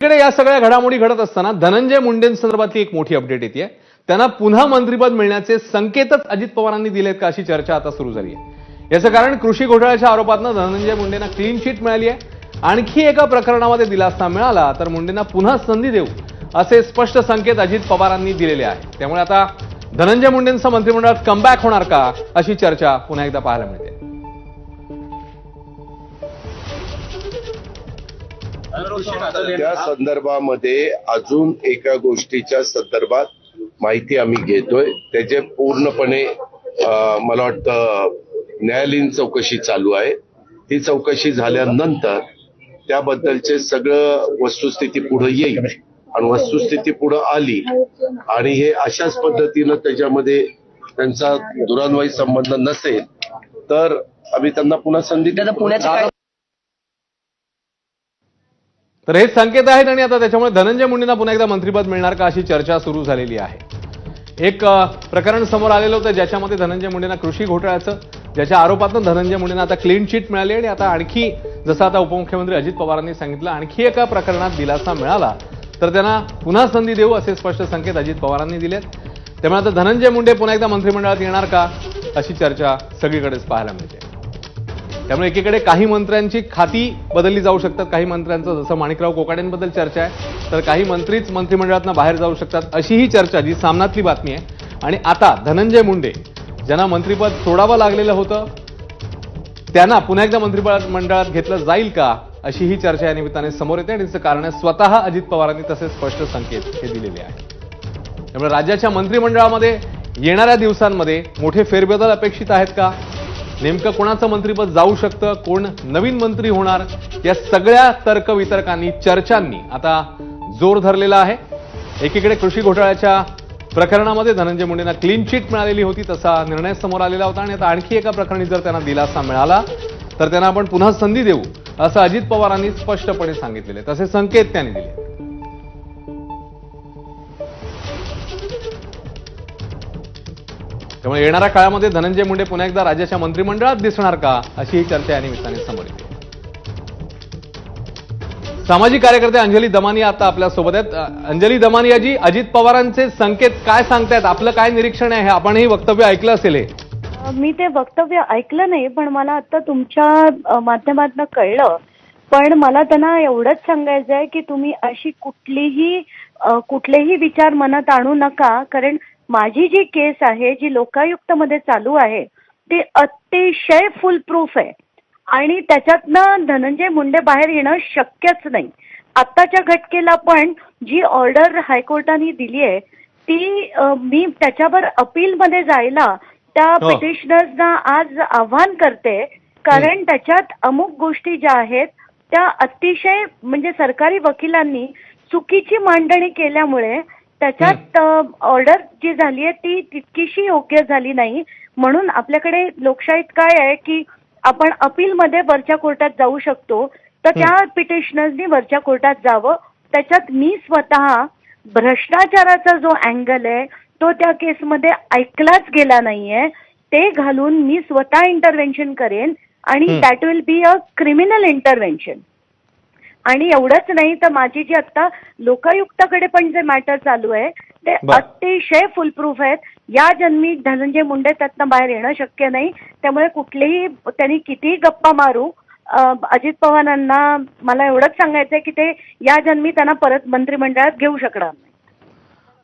इकडे या सगळ्या घडामोडी घडत असताना धनंजय मुंडेंसंदर्भातली एक मोठी अपडेट येते त्यांना पुन्हा मंत्रिपद मिळण्याचे संकेतच अजित पवारांनी दिलेत का अशी चर्चा आता सुरू झाली आहे याचं कारण कृषी घोटाळ्याच्या आरोपातनं धनंजय मुंडेंना क्लीन चिट मिळाली आहे आणखी एका प्रकरणामध्ये दिलासा मिळाला तर मुंडेंना पुन्हा संधी देऊ असे स्पष्ट संकेत अजित पवारांनी दिलेले आहेत. त्यामुळे आता धनंजय मुंडेंचं मंत्रिमंडळात कमबॅक होणार का अशी चर्चा पुन्हा एकदा पाहायला मिळते. त्या संदर्भामध्ये अजून एका गोष्टीच्या संदर्भात माहिती आम्ही घेतोय. त्याचे पूर्णपणे मला वाटतं न्यायालयीन चौकशी चालू आहे. ती चौकशी झाल्यानंतर त्याबद्दलचे सगळं वस्तुस्थिती पुढे येईल. आणि वस्तुस्थिती पुढे आली आणि हे अशाच पद्धतीनं त्याच्यामध्ये त्यांचा दुरान्वयी संबंध नसेल तर आम्ही त्यांना पुन्हा संधी दादा पुण्याची काय तर हे संकेत आहेत आणि आता त्याच्यामुळे धनंजय मुंडेंना पुन्हा एकदा मंत्रिपद मिळणार का अशी चर्चा सुरू झालेली आहे. एक प्रकरण समोर आलेलं होतं ज्याच्यामध्ये धनंजय मुंडेंना कृषी घोटाळ्याचं ज्याच्या आरोपातून धनंजय मुंडेंना आता क्लीन चिट मिळाली आणि आता आणखी जसं आता उपमुख्यमंत्री अजित पवारांनी सांगितलं आणखी एका प्रकरणात दिलासा मिळाला. तर त्यांना पुन्हा संधी देऊ असे स्पष्ट संकेत अजित पवारांनी दिलेत. त्यामुळे आता धनंजय मुंडे पुन्हा एकदा मंत्रिमंडळात येणार का अशी चर्चा सगळीकडेच पाहायला मिळते. त्यामुळे एकीकडे काही मंत्र्यांची खाती बदलली जाऊ शकतात काही मंत्र्यांचं जसं माणिकराव कोकाड्यांबद्दल चर्चा आहे तर काही मंत्रीच मंत्रिमंडळातनं बाहेर जाऊ शकतात अशी ही चर्चा जी सामनातली बातमी आहे. आणि आता धनंजय मुंडे ज्यांना मंत्रिपद सोडावं लागलेलं होतं त्यांना पुन्हा एकदा मंत्रिमंडळात घेतलं जाईल का अशी ही चर्चा या निमित्ताने समोर येते आणि त्याचं कारण आहे स्वतः अजित पवारांनी तसे स्पष्ट संकेत हे दिलेले आहेत त्यामुळे राज्याच्या मंत्रिमंडळामध्ये येणाऱ्या दिवसांमध्ये मोठे फेरबदल अपेक्षित आहेत का? नेमकं कोणाचं मंत्रीपद जाऊ शकतं? कोण नवीन मंत्री होणार? या सगळ्या तर्कवितर्कांनी चर्चांनी आता जोर धरलेला आहे. एकीकडे कृषी घोटाळ्याच्या प्रकरणामध्ये धनंजय मुंडेंना क्लीन चिट मिळालेली होती तसा निर्णय समोर आलेला होता आणि आता आणखी एका प्रकरणी जर त्यांना दिलासा मिळाला तर त्यांना आपण पुन्हा संधी देऊ असं अजित पवारांनी स्पष्टपणे सांगितलेले तसे संकेत त्यांनी दिले. त्यामुळे येणाऱ्या काळामध्ये धनंजय मुंडे पुन्हा एकदा राज्याच्या मंत्रिमंडळात दिसणार का अशी ही चर्चा या निमित्ताने समोर येते. सामाजिक कार्यकर्ते अंजली दमानिया आता आपल्यासोबत आहेत अंजली दमानियाजी अजित पवारांचे संकेत काय सांगतायत? आपलं काय निरीक्षण आहे? हे आपणही वक्तव्य ऐकलं असेल मी ते वक्तव्य ऐकलं नाही पण मला आता तुमच्या माध्यमातून कळलं. पण मला त्यांना एवढंच सांगायचं आहे की तुम्ही अशी कुठलीही कुठलेही विचार मनात आणू नका कारण माझी जी केस आहे जी लोकायुक्तमध्ये चालू आहे ती अतिशय फुल प्रूफ आहे. आणि त्याच्यातनं धनंजय मुंडे बाहेर येणं शक्यच नाही. आत्ताच्या घटकेला पण जी ऑर्डर हायकोर्टाने दिली आहे ती मी त्याच्यावर अपीलमध्ये जायला त्या हो. पिटिशनर्सना आज आव्हान करते. कारण त्याच्यात अमुक गोष्टी ज्या आहेत त्या अतिशय म्हणजे सरकारी वकिलांनी चुकीची मांडणी केल्यामुळे त्याच्यात ऑर्डर जी झाली आहे ती तितकीशी योग्य झाली नाही. म्हणून आपल्याकडे लोकशाहीत काय आहे की आपण अपीलमध्ये वरच्या कोर्टात जाऊ शकतो. तर त्या पिटिशनर्सनी वरच्या कोर्टात जावं. त्याच्यात मी स्वतः भ्रष्टाचाराचा जो अँगल आहे तो त्या केसमध्ये ऐकलाच गेला नाहीये. ते घालून मी स्वतः इंटरव्हेन्शन करेन आणि. That will be a criminal intervention आणि एवढंच नाही तर माझी जी आता लोकायुक्ताकडे पण जे मॅटर चालू आहे ते. अतिशय फुलप्रूफ आहेत. या जन्मी धनंजय मुंडे त्यातनं बाहेर येणं शक्य नाही. त्यामुळे कुठलेही त्यांनी कितीही गप्पा मारू अजित पवारांना मला एवढंच सांगायचंय की ते या जन्मी त्यांना परत मंत्रिमंडळात घेऊ शकणार नाही.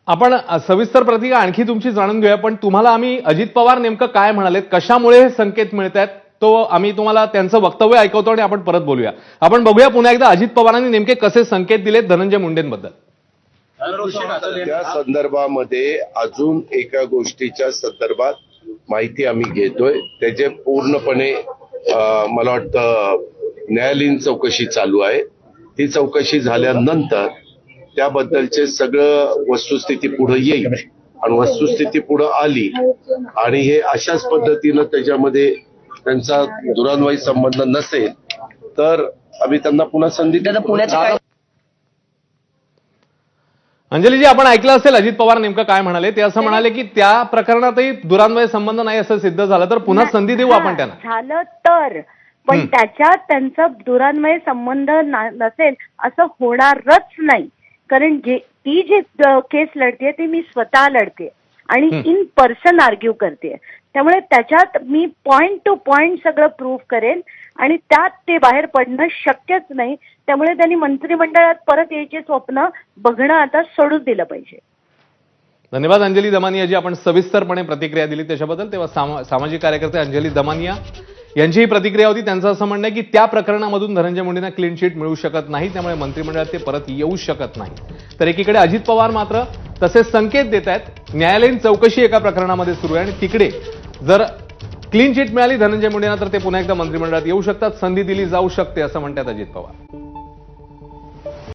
आपण सविस्तर प्रतिका आणखी तुमची जाणून घेऊया पण तुम्हाला आम्ही अजित पवार नेमकं काय म्हणालेत? कशामुळे हे संकेत मिळत आहेत तो आम्ही तुम्हाला त्यांचं वक्तव्य ऐकवतो आणि आपण परत बोलूया. आपण बघूया पुन्हा एकदा अजित पवारांनी नेमके कसे संकेत दिलेत धनंजय मुंडेंबद्दल. त्या संदर्भामध्ये अजून एका गोष्टीच्या संदर्भात माहिती आम्ही घेतोय. त्याचे पूर्णपणे मला वाटतं न्यायालयीन चौकशी चालू आहे. ती चौकशी झाल्यानंतर त्याबद्दलचे सगळं वस्तुस्थिती पुढे येईल. आणि वस्तुस्थिती पुढे आली आणि हे अशाच पद्धतीनं त्याच्यामध्ये त्यांचा दुरान्वयी संबंध नसेल तर आम्ही त्यांना पुन्हा संधी अंजलीजी आपण ऐकलं असेल अजित पवार नेमकं काय म्हणाले? ते असं म्हणाले की त्या प्रकरणातही दुरान्वय संबंध नाही असं सिद्ध झालं तर पुन्हा संधी देऊ आपण त्यांना. झालं तर. पण. त्याच्यात त्यांचा दुरान्वय संबंध नसेल असं होणारच नाही. कारण जे ती जी केस लढते ती मी स्वतः लढते आणि हं. इन पर्सन आर्ग्यू करते त्यामुळे त्याच्यात मी पॉईंट टू पॉईंट सगळं प्रूव्ह करेन आणि त्यात ते बाहेर पडणं शक्यच नाही. त्यामुळे त्यांनी मंत्रिमंडळात परत यायचे स्वप्न बघणं आता सोडून दिलं पाहिजे. धन्यवाद अंजली दमानिया जी. आपण सविस्तरपणे प्रतिक्रिया दिली त्याच्याबद्दल. तेव्हा सामा- सामाजिक कार्यकर्ते अंजली दमानिया यांची ही प्रतिक्रिया होती. त्यांचं असं म्हणणं आहे की त्या प्रकरणामधून धनंजय मुंडेंना क्लीन चिट मिळू शकत नाही. त्यामुळे मंत्रिमंडळात ते परत येऊ शकत नाही. तर एकीकडे अजित पवार मात्र तसे संकेत देत आहेत न्यायालयीन चौकशी एका प्रकरणामध्ये सुरू आहे आणि तिकडे जर क्लीन चिट मिळाली धनंजय मुंडेंना तर ते पुन्हा एकदा मंत्रिमंडळात येऊ शकतात. संधी दिली जाऊ शकते असं म्हणतात अजित पवार.